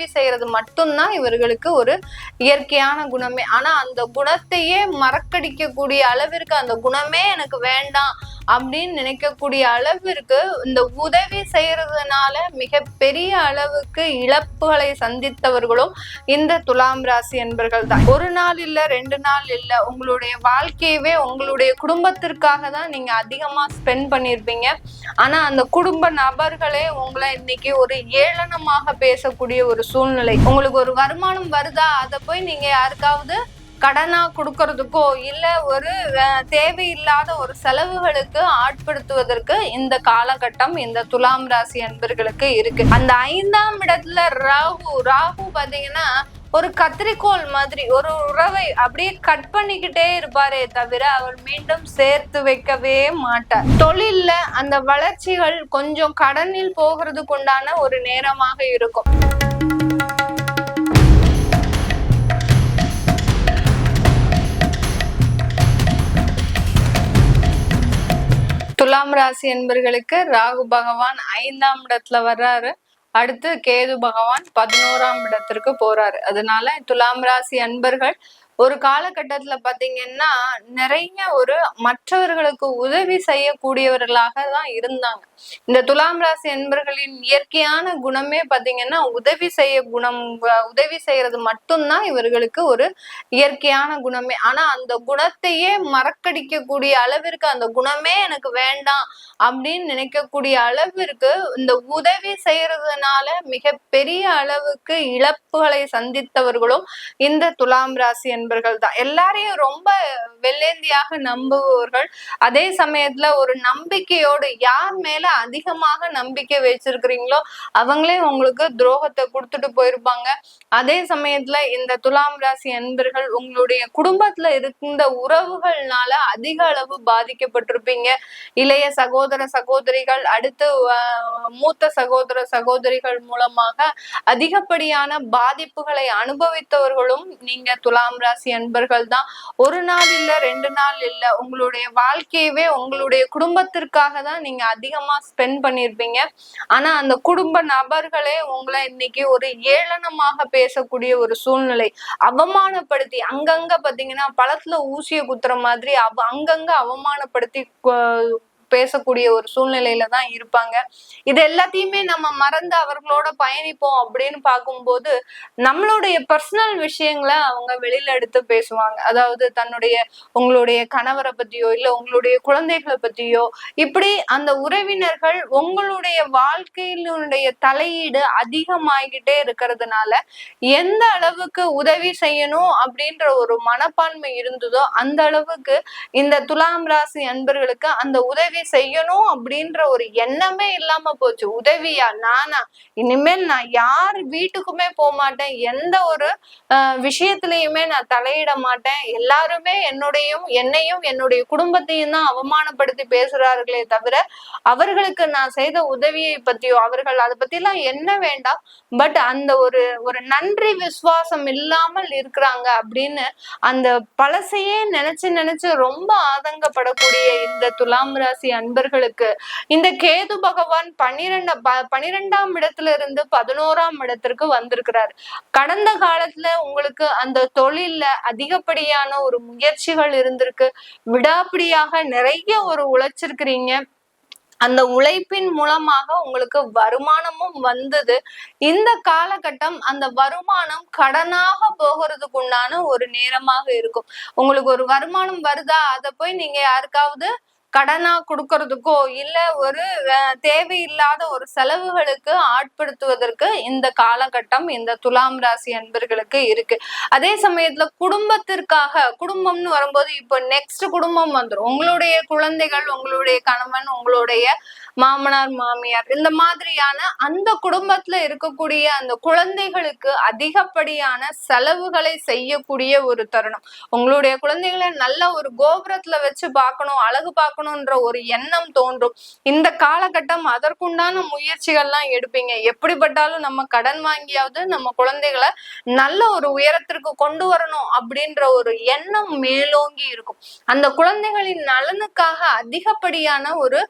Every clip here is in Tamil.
உதவி செய்யறது மட்டும்தான் இவர்களுக்கு ஒரு இயற்கையான குணமே. ஆனா அந்த குணத்தையே மறக்கடிக்கக்கூடிய அளவிற்கு அந்த குணமே எனக்கு வேண்டாம் அப்படின்னு நினைக்கக்கூடிய அளவிற்கு இந்த உதவி செய்யறதுனால மிக பெரிய அளவுக்கு இழப்புகளை சந்தித்தவர்களும் இந்த துலாம் ராசி என்பர்கள் தான் ஒரு நாள் இல்ல ரெண்டு நாள் இல்ல உங்களுடைய வாழ்க்கையவே உங்களுடைய குடும்பத்திற்காக தான் நீங்க அதிகமா ஸ்பெண்ட் பண்ணியிருப்பீங்க ஆனா அந்த குடும்ப நபர்களே உங்களை இன்னைக்கு ஒரு ஏளனமாக பேசக்கூடிய ஒரு சூழ்நிலை. உங்களுக்கு ஒரு வருமானம் வருதா? அதை போய் நீங்க யாருக்காவது கடனா கொடுக்கறதுக்கோ இல்ல ஒரு தேவையில்லாத ஒரு செலவுகளுக்கு ஆட்படுத்துவதற்கு இந்த காலகட்டம் இந்த துலாம் ராசி அன்பர்களுக்கு இருக்கு. அந்த ஐந்தாம் இடத்துல ராகு ராகு பாத்தீங்கன்னா ஒரு கத்திரிக்கோள் மாதிரி ஒரு உறவை அப்படியே கட் பண்ணிக்கிட்டே இருப்பாரே தவிர அவர் மீண்டும் சேர்த்து வைக்கவே மாட்டார். தொழில்ல அந்த வளர்ச்சிகள் கொஞ்சம் கடனில் போகிறதுக்கு உண்டான ஒரு நேரமாக இருக்கும். துலாம் ராசி என்பர்களுக்கு ராகு பகவான் ஐந்தாம் இடத்துல வர்றாரு. அடுத்து கேது பகவான் பதினோராம் இடத்திற்கு போறாரு. அதனால துலாம் ராசி அன்பர்கள் ஒரு காலகட்டத்துல பாத்தீங்கன்னா நிறைய ஒரு மற்றவர்களுக்கு உதவி செய்யக்கூடியவர்களாக தான் இருந்தாங்க. இந்த துலாம் ராசி என்பர்களின் இயற்கையான குணமே பாத்தீங்கன்னா உதவி செய்ய குணம் உதவி செய்யறது மட்டும்தான் இவர்களுக்கு ஒரு இயற்கையான குணமே. ஆனா அந்த குணத்தையே மறக்கடிக்கக்கூடிய அளவிற்கு அந்த குணமே எனக்கு வேண்டாம் அப்படின்னு நினைக்கக்கூடிய அளவிற்கு இந்த உதவி செய்யறதுனால மிக பெரிய அளவுக்கு இழப்புகளை சந்தித்தவர்களும் இந்த துலாம் ராசி நண்பர்கள் தான். எல்லாரையும் ரொம்ப வெள்ளேந்தியாக நம்புவர்கள். அதே சமயத்துல ஒரு நம்பிக்கையோடு யார் மேல அதிகமாக நம்பிக்கை வச்சிருக்கிறீங்களோ அவங்களே உங்களுக்கு துரோகத்தை கொடுத்துட்டு போயிருப்பாங்க. அதே சமயத்துல இந்த துலாம் ராசி அன்பர்கள் உங்களுடைய குடும்பத்துல இருந்த உறவுகள்னால அதிக அளவு பாதிக்கப்பட்டிருப்பீங்க. இளைய சகோதர சகோதரிகள் அடுத்து மூத்த சகோதர சகோதரிகள் மூலமாக அதிகப்படியான பாதிப்புகளை அனுபவித்தவர்களும் நீங்க துலாம் ராசி அன்பர்கள் தான். ஒரு நாள் இல்ல ரெண்டு நாள் இல்ல உங்களுடைய வாழ்க்கையவே உங்களுடைய குடும்பத்திற்காக தான் நீங்க அதிகமா ஸ்பெண்ட் பண்ணிருப்பீங்க. ஆனா அந்த குடும்ப நபர்களே உங்களை இன்னைக்கு ஒரு ஏளனமாக பேசக்கூடிய ஒரு சூழ்நிலை. அவமானப்படுத்தி அங்கங்க பாத்தீங்கன்னா பழத்துல ஊசிய குத்துற மாதிரி அவ அங்கங்க அவமானப்படுத்தி பேசக்கூடிய ஒரு சூழ்நிலையில தான் இருப்பாங்க. இது எல்லாத்தையுமே நம்ம மறந்து அவர்களோட பயணிப்போம் அப்படின்னு பார்க்கும்போது நம்மளுடைய பர்சனல் விஷயங்களை அவங்க வெளியில எடுத்து பேசுவாங்க. அதாவது தன்னுடைய உங்களுடைய கணவரை பத்தியோ இல்ல உங்களுடைய குழந்தைகளை பத்தியோ இப்படி அந்த உறவினர்கள் உங்களுடைய வாழ்க்கையினுடைய தலையீடு அதிகமாகிட்டே இருக்கிறதுனால எந்த அளவுக்கு உதவி செய்யணும் அப்படின்ற ஒரு மனப்பான்மை இருந்ததோ அந்த அளவுக்கு இந்த துலாம் ராசி அன்பர்களுக்கு அந்த உதவி உதவி செய்யணும் அப்படின்ற ஒரு எண்ணமே இல்லாம போச்சு. உதவியா? நானா? இனிமேல் நான் யார் வீட்டுக்குமே போக மாட்டேன். எந்த ஒரு ஆஹ், விஷயத்திலயுமே நான் தலையிட மாட்டேன். எல்லாருமே என்னுடையும் என்னையும் என்னுடைய குடும்பத்தையும் தான் அவமானப்படுத்தி பேசுறார்களே தவிர அவர்களுக்கு நான் செய்த உதவியை பத்தியோ அவர்கள் அதை பத்திலாம் என்ன வேண்டாம் பட் அந்த ஒரு ஒரு நன்றி விசுவாசம் இல்லாமல் இருக்கிறாங்க அப்படின்னு அந்த பழசையே நினைச்சு நினைச்சு ரொம்ப ஆதங்கப்படக்கூடிய இந்த துலாம் ராசி அன்பர்களுக்கு. இந்த கேது பகவான் பன்னிரெண்டு பன்னிரெண்டாம் இடத்துல இருந்து பதினோராம் இடத்திற்கு வந்திருக்கிறார். கடந்த காலத்துல உங்களுக்கு அந்த தொழில்ல அதிகப்படியான ஒரு முயற்சிகள் இருந்திருக்கு. விடாப்பிடியாக நிறைய ஒரு உழைச்சிருக்கிறீங்க. அந்த உழைப்பின் மூலமாக உங்களுக்கு வருமானமும் வந்தது. இந்த காலகட்டம் அந்த வருமானம் கடனாக போகிறதுக்கு உண்டான ஒரு நேரமாக இருக்கும். உங்களுக்கு ஒரு வருமானம் வருதா? அதை போய் நீங்க யாருக்காவது கடனா கொடுக்கறதுக்கோ இல்ல ஒரு தேவையில்லாத ஒரு செலவுகளுக்கு ஆட்படுத்துவதற்கு இந்த காலகட்டம் இந்த துலாம் ராசி அன்பர்களுக்கு இருக்கு. அதே சமயத்துல குடும்பத்திற்காக குடும்பம்னு வரும்போது இப்போ நெக்ஸ்ட் குடும்பம் வந்துரும். உங்களுடைய குழந்தைகள் உங்களுடைய கணவன் உங்களுடைய மாமனார் மாமியார் இந்த மாதிரியான அந்த குடும்பத்துல இருக்கக்கூடிய அந்த குழந்தைகளுக்கு அதிகப்படியான செலவுகளை செய்யக்கூடிய ஒரு தருணம். உங்களுடைய குழந்தைகளை நல்ல ஒரு கோபுரத்துல வச்சு பார்க்கணும் அழகு பார்க்கணும் பார்க்கணுன்ற ஒரு எண்ணம் தோன்றும். இந்த காலகட்டம் அதற்குண்டான முயற்சிகள்லாம் எடுப்பீங்க. எப்படிப்பட்டாலும் நம்ம கடன் வாங்கியாவது நம்ம குழந்தைகளை நல்ல ஒரு உயரத்திற்கு கொண்டு வரணும் அப்படின்ற ஒரு எண்ணம் மேலோங்கி இருக்கும். அந்த குழந்தைகளின் நலனுக்காக அதிகப்படியான ஒரு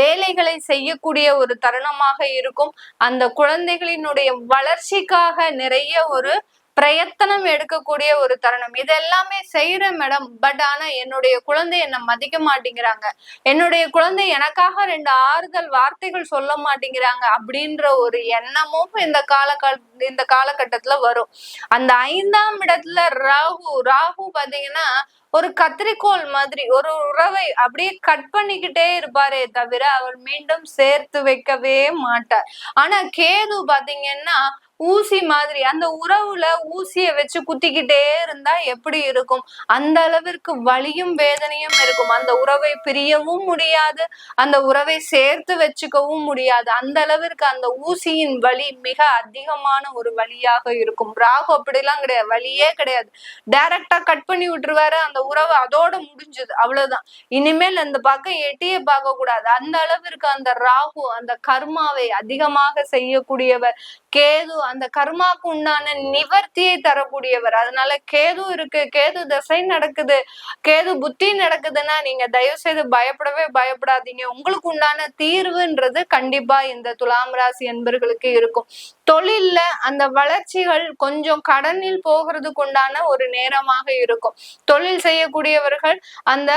வேலைகளை செய்யக்கூடிய ஒரு தருணமாக இருக்கும். அந்த குழந்தைகளினுடைய வளர்ச்சிக்காக நிறைய ஒரு பிரயத்தனம் எடுக்கக்கூடிய ஒரு தருணம். இது எல்லாமே செய்யறேன் மேடம் பட் ஆனா என்னுடைய குழந்தை என்ன மதிக்க மாட்டேங்கிறாங்க. என்னுடைய குழந்தை எனக்காக ரெண்டு ஆறுதல் வார்த்தைகள் சொல்ல மாட்டேங்கிறாங்க அப்படின்ற ஒரு எண்ணமும் இந்த காலகட்ட இந்த காலகட்டத்துல வரும். அந்த ஐந்தாம் இடத்துல ராகு ராகு பாத்தீங்கன்னா ஒரு கத்திரிக்கோள் மாதிரி ஒரு உறவை அப்படியே கட் பண்ணிக்கிட்டே இருப்பாரே தவிர அவர் மீண்டும் சேர்த்து வைக்கவே மாட்டார். ஆனா கேது பாத்தீங்கன்னா ஊசி மாதிரி அந்த உறவுல ஊசிய வச்சு குத்திக்கிட்டே இருந்தா எப்படி இருக்கும்? அந்த அளவிற்கு வலியும் வேதனையும் இருக்கும். அந்த உறவை பிரியவும் முடியாது அந்த உறவை சேர்த்து வச்சுக்கவும் முடியாது. அந்த அளவிற்கு அந்த ஊசியின் வலி மிக அதிகமான ஒரு வழியாக இருக்கும். ராகு அப்படிலாம் கிடையாது வழியே கிடையாது. டைரக்டா கட் பண்ணி விட்டுருவாரு அந்த உறவு அதோட முடிஞ்சது. அவ்வளவுதான். இனிமேல் அந்த பக்கம் எட்டியே பார்க்க கூடாது அந்த அளவிற்கு அந்த ராகு அந்த கர்மாவை அதிகமாக செய்யக்கூடியவர். கேது அந்த கர்மாக்கு உண்டான நிவர்த்தியை தரக்கூடியவர். அதனால கேது இருக்கு கேது திசை நடக்குது கேது புத்தி நடக்குதுன்னா நீங்க தயவு செய்து பயப்படவே பயப்படாதீங்க. உங்களுக்கு உண்டான தீர்வுன்றது கண்டிப்பா இந்த துலாம் ராசி என்பர்களுக்கு இருக்கும். தொழில்ல அந்த வளர்ச்சிகள் கொஞ்சம் கடனில் போகிறதுக்கு உண்டான ஒரு நேரமாக இருக்கும். தொழில் செய்யக்கூடியவர்கள் அந்த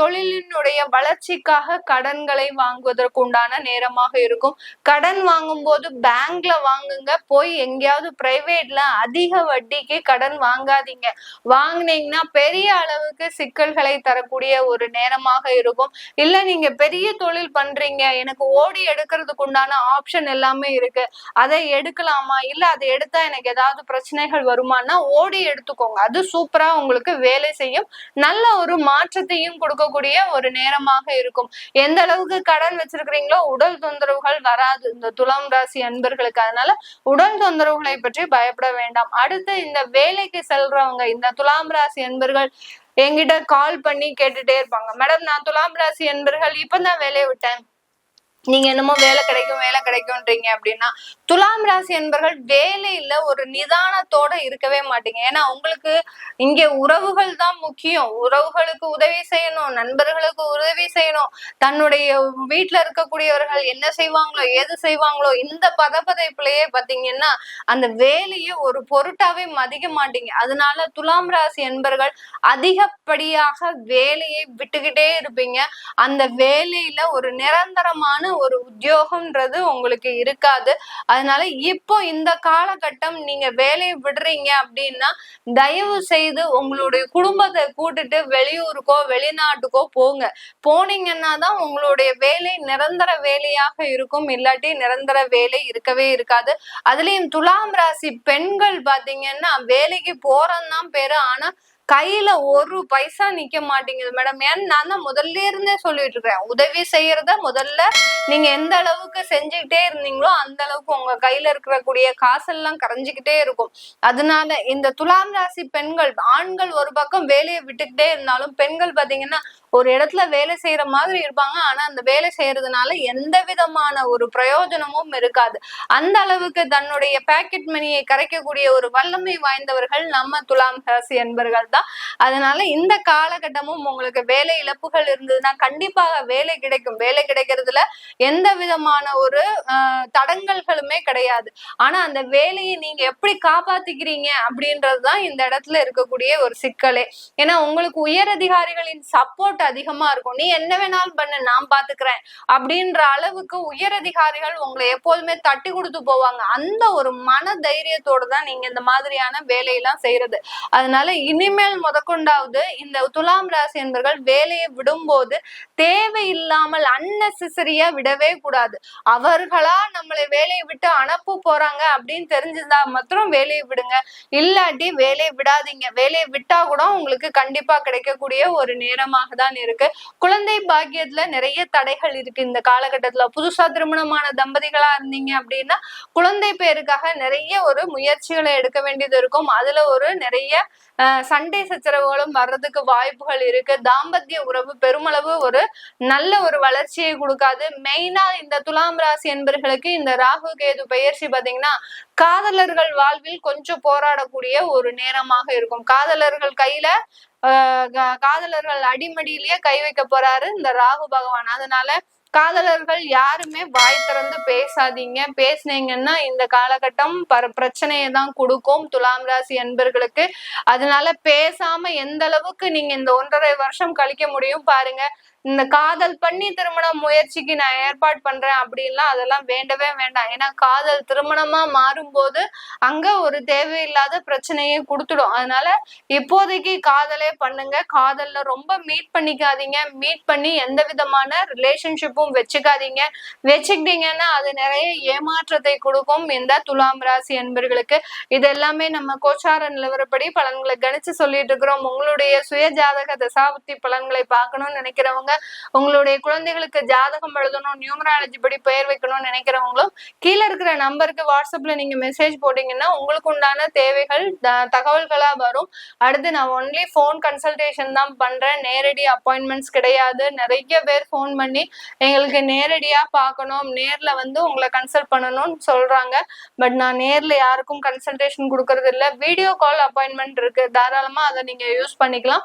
தொழிலினுடைய வளர்ச்சிக்காக கடன்களை வாங்குவதற்கு உண்டான நேரமாக இருக்கும். கடன் வாங்கும் போது பேங்க்ல வாங்குங்க போய் எங்கேயாவது பிரைவேட்ல அதிக வட்டிக்கு கடன் வாங்காதீங்க. வாங்கினீங்கன்னா பெரிய அளவுக்கு சிக்கல்களை தரக்கூடிய ஒரு நேரமாக இருக்கும். இல்ல நீங்க பெரிய தொழில் பண்றீங்க எனக்கு ஓடி எடுக்கிறதுக்கு உண்டான ஆப்ஷன் எல்லாமே இருக்கு. அதை எடுக்கலாமா? இல்ல அதை எடுத்தா எனக்கு ஏதாவது பிரச்சனைகள் வருமானா ஓடி எடுத்துக்கோங்க. அது சூப்பரா உங்களுக்கு வேலை செய்யும். நல்ல ஒரு மாற்றத்தையும் கொடுக்கக்கூடிய ஒரு நேரமாக இருக்கும். எந்த அளவுக்கு கடன் வச்சிருக்கிறீங்களோ உடல் தொந்தரவுகள் வராது. இந்த துலாம் ராசி அன்பர்களுக்கு. அதனால உடல் தொந்தரவுகளை பற்றி பயப்பட வேண்டாம். அடுத்து இந்த வேலைக்கு செல்றவங்க இந்த துலாம் ராசி அன்பர்கள் என்கிட்ட கால் பண்ணி கேட்டுட்டே இருப்பாங்க. மேடம் நான் துலாம் ராசி என்பர்கள் இப்பதான் வேலையை விட்டேன். நீங்க என்னமோ வேலை கிடைக்கும் வேலை கிடைக்கும்ன்றீங்க அப்படின்னா துலாம் ராசி என்பர்கள் வேலையில ஒரு நிதானத்தோட இருக்கவே மாட்டீங்க. ஏன்னா உங்களுக்கு இங்க உறவுகள் தான் முக்கியம். உறவுகளுக்கு உதவி செய்யணும் நண்பர்களுக்கு உதவி செய்யணும். தன்னுடைய வீட்டுல இருக்கக்கூடியவர்கள் என்ன செய்வாங்களோ ஏது செய்வாங்களோ இந்த பதப்பதைப்புலயே பாத்தீங்கன்னா அந்த வேலையை ஒரு பொருட்டாவே மதிக்க மாட்டீங்க. அதனால துலாம் ராசி என்பர்கள் அதிகப்படியாக வேலையை விட்டுக்கிட்டே இருப்பீங்க. அந்த வேலையில ஒரு நிரந்தரமான ஒரு உத்தியோகம்ன்றது உங்களுக்கு இருக்காது. அதனால இப்போ இந்த காலகட்டம் நீங்க வேலையை விடுறீங்க அப்படின்னா தயவு செய்து உங்களுடைய குடும்பத்தை கூட்டிட்டு வெளியூருக்கோ வெளிநாட்டுக்கோ போங்க. போனீங்கன்னா தான் உங்களுடைய வேலை நிரந்தர வேலையாக இருக்கும். இல்லாட்டி நிரந்தர வேலை இருக்கவே இருக்காது. அதுலயும் துலாம் ராசி பெண்கள் பாத்தீங்கன்னா வேலைக்கு போறதுதான் பேரு. ஆனா கையில ஒரு பைசா நிக்க மாட்டேங்குது மேடம் ஏன்? நான் தான் முதல்ல இருந்தே சொல்லிட்டு இருக்கேன். உதவி செய்யறத முதல்ல நீங்க எந்த அளவுக்கு செஞ்சுக்கிட்டே இருந்தீங்களோ அந்த அளவுக்கு உங்க கையில இருக்கக்கூடிய காசெல்லாம் கரைஞ்சுக்கிட்டே இருக்கும். அதனால இந்த துலாம் ராசி பெண்கள் ஆண்கள் ஒரு பக்கம் வேலையை விட்டுக்கிட்டே இருந்தாலும் பெண்கள் பாத்தீங்கன்னா ஒரு இடத்துல வேலை செய்யற மாதிரி இருப்பாங்க. ஆனா அந்த வேலை செய்யறதுனால எந்த விதமான ஒரு பிரயோஜனமும் இருக்காது. அந்த அளவுக்கு தன்னுடைய பேக்கெட் மணியை கரைக்கக்கூடிய ஒரு வல்லமை வாய்ந்தவர்கள் நம்ம துலாம் ராசி என்பர்கள் தான். அதனால இந்த காலகட்டமும் உங்களுக்கு வேலை இழப்புகள் இருந்ததுன்னா கண்டிப்பாக வேலை கிடைக்கும். வேலை கிடைக்கிறதுல எந்த விதமான ஒரு தடங்கல்களுமே கிடையாது. ஆனா அந்த வேலையை நீங்க எப்படி காப்பாத்திக்கிறீங்க அப்படின்றதுதான் இந்த இடத்துல இருக்கக்கூடிய ஒரு சிக்கலே. ஏன்னா உங்களுக்கு உயர் அதிகாரிகளின் சப்போர்ட் அதிகமா இருக்கும். நீ என்ன வேணாலும் பண்ணு நான் பாத்துக்கிறேன். அப்படின்ற அளவுக்கு உயர் அதிகாரிகள் உங்களை எப்போதுமே தட்டி கொடுத்து போவாங்க. அந்த ஒரு மன தைரியத்தோடு தான் நீங்க இந்த மாதிரியான வேலையெல்லாம் செய்யறது. அதனால இனிமேல் முதற்கொண்டாவது இந்த துலாம் ராசி என்பர்கள் வேலையை விடும்போது தேவையில்லாமல் அன்னெசரியா விடவே கூடாது. அவர்களா நம்மளை வேலையை விட்டு அனுப்ப போறாங்க அப்படின்னு தெரிஞ்சிருந்தா மாத்திரம் வேலையை விடுங்க. இல்லாட்டி வேலையை விடாதீங்க. வேலையை விட்டா கூட உங்களுக்கு கண்டிப்பா கிடைக்கக்கூடிய ஒரு நேரமாக தான் தான் இருக்கு. குழந்தை பாக்கியத்துல நிறைய தடைகள் இருக்கு இந்த காலகட்டத்துல. புதுசா திருமணமான தம்பதிகளா இருந்தீங்க அப்படின்னா குழந்தை பேருக்காக நிறைய ஒரு முயற்சிகளை எடுக்க வேண்டியது இருக்கும். அதுல ஒரு நிறைய சண்டை சச்சரவுகளும் வர்றதுக்கு வாய்ப்புகள் இருக்கு. தாம்பத்திய உறவு பெருமளவு ஒரு நல்ல ஒரு வளர்ச்சியை கொடுக்காது. மெயினா இந்த துலாம் ராசி என்பர்களுக்கு இந்த ராகு கேது பயிற்சி பாத்தீங்கன்னா காதலர்கள் வாழ்வில் கொஞ்சம் போராடக்கூடிய ஒரு நேரமாக இருக்கும். காதலர்கள் கையில காதலர்கள் அடிமடியிலேயே கை வைக்க போறாரு இந்த ராகு பகவான். அதனால காதலர்கள் யாருமே வாய் திறந்து பேசாதீங்க. பேசுனீங்கன்னா இந்த காலகட்டம் பர பிரச்சனையை தான் கொடுக்கும். துலாம் ராசி அன்பர்களுக்கு. அதனால பேசாம எந்த அளவுக்கு நீங்க இந்த ஒன்றரை வருஷம் கழிக்க முடியும் பாருங்க. இந்த காதல் பண்ணி திருமண முயற்சிக்கு நான் ஏற்பாடு பண்றேன் அப்படின்லாம் அதெல்லாம் வேண்டவே வேண்டாம். ஏன்னா காதல் திருமணமா மாறும்போது அங்க ஒரு தேவையில்லாத பிரச்சனையை கொடுத்துடும். அதனால இப்போதைக்கு காதலே பண்ணுங்க. காதல்ல ரொம்ப மீட் பண்ணிக்காதீங்க. மீட் பண்ணி எந்த விதமான ரிலேஷன்ஷிப்பும் வச்சுக்காதீங்க. வச்சுக்கிட்டீங்கன்னா அது நிறைய ஏமாற்றத்தை கொடுக்கும். இந்த துலாம் ராசி என்பர்களுக்கு இது எல்லாமே நம்ம கோச்சார நிலவரப்படி பலன்களை கணிச்சு சொல்லிட்டு இருக்கிறோம். உங்களுடைய சுய ஜாதக தசாபுத்தி பலன்களை பார்க்கணும்னு நினைக்கிறவங்க உங்களுடைய குழந்தைகளுக்கு ஜாதகம் எழுதணும் நியூமராலஜி படி பெயர் வைக்கணும்னு நினைக்கிறவங்களும் கீழே இருக்கிற நம்பருக்கு வாட்ஸ்அப்ல நீங்க மெசேஜ் போட்டீங்கன்னா உங்களுக்கு உண்டான தேவைகள் தகவல்களா வரும். அடுத்து நான் ஒன்லி ஃபோன் கன்சல்டேஷன் தான் பண்றேன். நேரடி அப்பாயின்மெண்ட்ஸ் கிடையாது. நிறைய பேர் ஃபோன் பண்ணி எங்களுக்கு நேரடியா பார்க்கணும். நேர்ல வந்து உங்களை கன்சல்ட் பண்ணணும்னு சொல்றாங்க. பட் நான் நேர்ல யாருக்கும் கன்சல்டேஷன் கொடுக்கறது இல்ல வீடியோ கால் அப்பாயின்மெண்ட் இருக்கு. தாராளமா அதை நீங்க யூஸ் பண்ணிக்கலாம்.